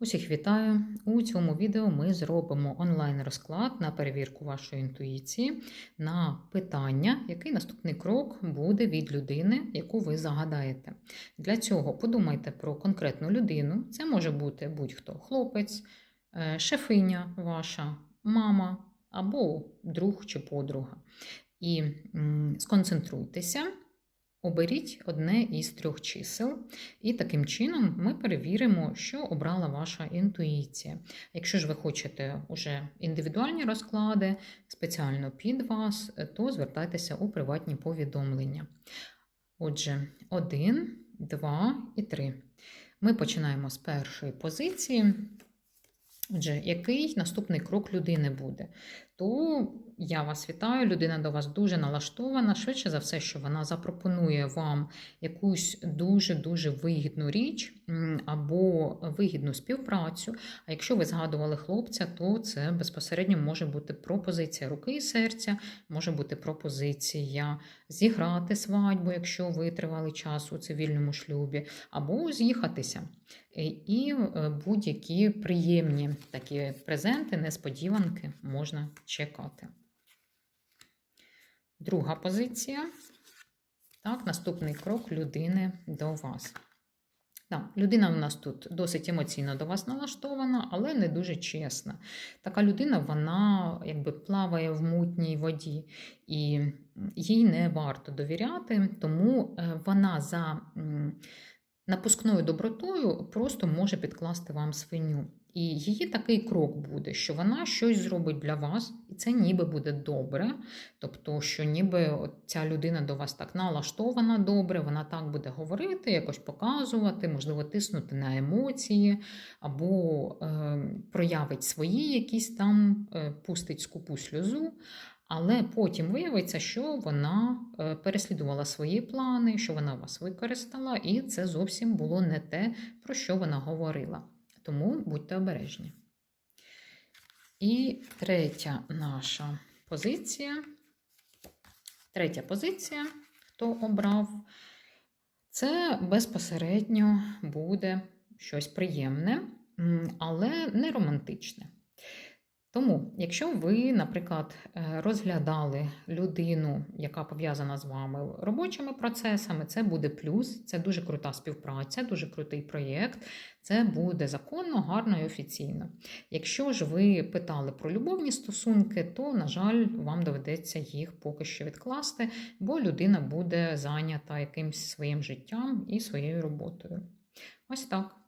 Усіх вітаю! У цьому відео ми зробимо онлайн-розклад на перевірку вашої інтуїції на питання, який наступний крок буде від людини, яку ви загадаєте. Для цього подумайте про конкретну людину. Це може бути будь-хто хлопець, е, шефиня ваша, мама або друг чи подруга. І сконцентруйтеся. Оберіть одне із трьох чисел, і таким чином ми перевіримо, що обрала ваша інтуїція. Якщо ж ви хочете уже індивідуальні розклади спеціально під вас, то звертайтеся у приватні повідомлення. Отже, 1, 2 і 3. Ми починаємо з першої позиції. Отже, який наступний крок людини буде? То я вас вітаю, людина до вас дуже налаштована. Швидше за все, що вона запропонує вам якусь дуже-дуже вигідну річ або вигідну співпрацю. А якщо ви згадували хлопця, то це безпосередньо може бути пропозиція руки і серця, може бути пропозиція зіграти свадьбу, якщо ви тривалий час у цивільному шлюбі, або з'їхатися. І е, будь-які приємні такі презенти, несподіванки можна чекати. Друга позиція. Так, наступний крок людини до вас. Так, людина у нас тут досить емоційно до вас налаштована, але не дуже чесна. Така людина, вона якби плаває в мутній воді, і їй не варто довіряти, тому е, вона за напускною добротою просто може підкласти вам свиню. І її такий крок буде, що вона щось зробить для вас, і це ніби буде добре. Тобто, що ніби ця людина до вас так налаштована добре, вона так буде говорити, якось показувати, можливо, тиснути на емоції, або е, проявить свої якісь там, е, пустить скупу сльозу. Але потім виявиться, що вона е, переслідувала свої плани, що вона вас використала, і це зовсім було не те, про що вона говорила. Тому будьте обережні. І третя наша позиція. Третя позиція, хто обрав, це безпосередньо буде щось приємне, але не романтичне. Тому, якщо ви, наприклад, е, розглядали людину, яка пов'язана з вами робочими процесами, це буде плюс, це дуже крута співпраця, дуже крутий проєкт, це буде законно, гарно і офіційно. Якщо ж ви питали про любовні стосунки, то, на жаль, вам доведеться їх поки що відкласти, бо людина буде зайнята якимось своїм життям і своєю роботою. Ось так.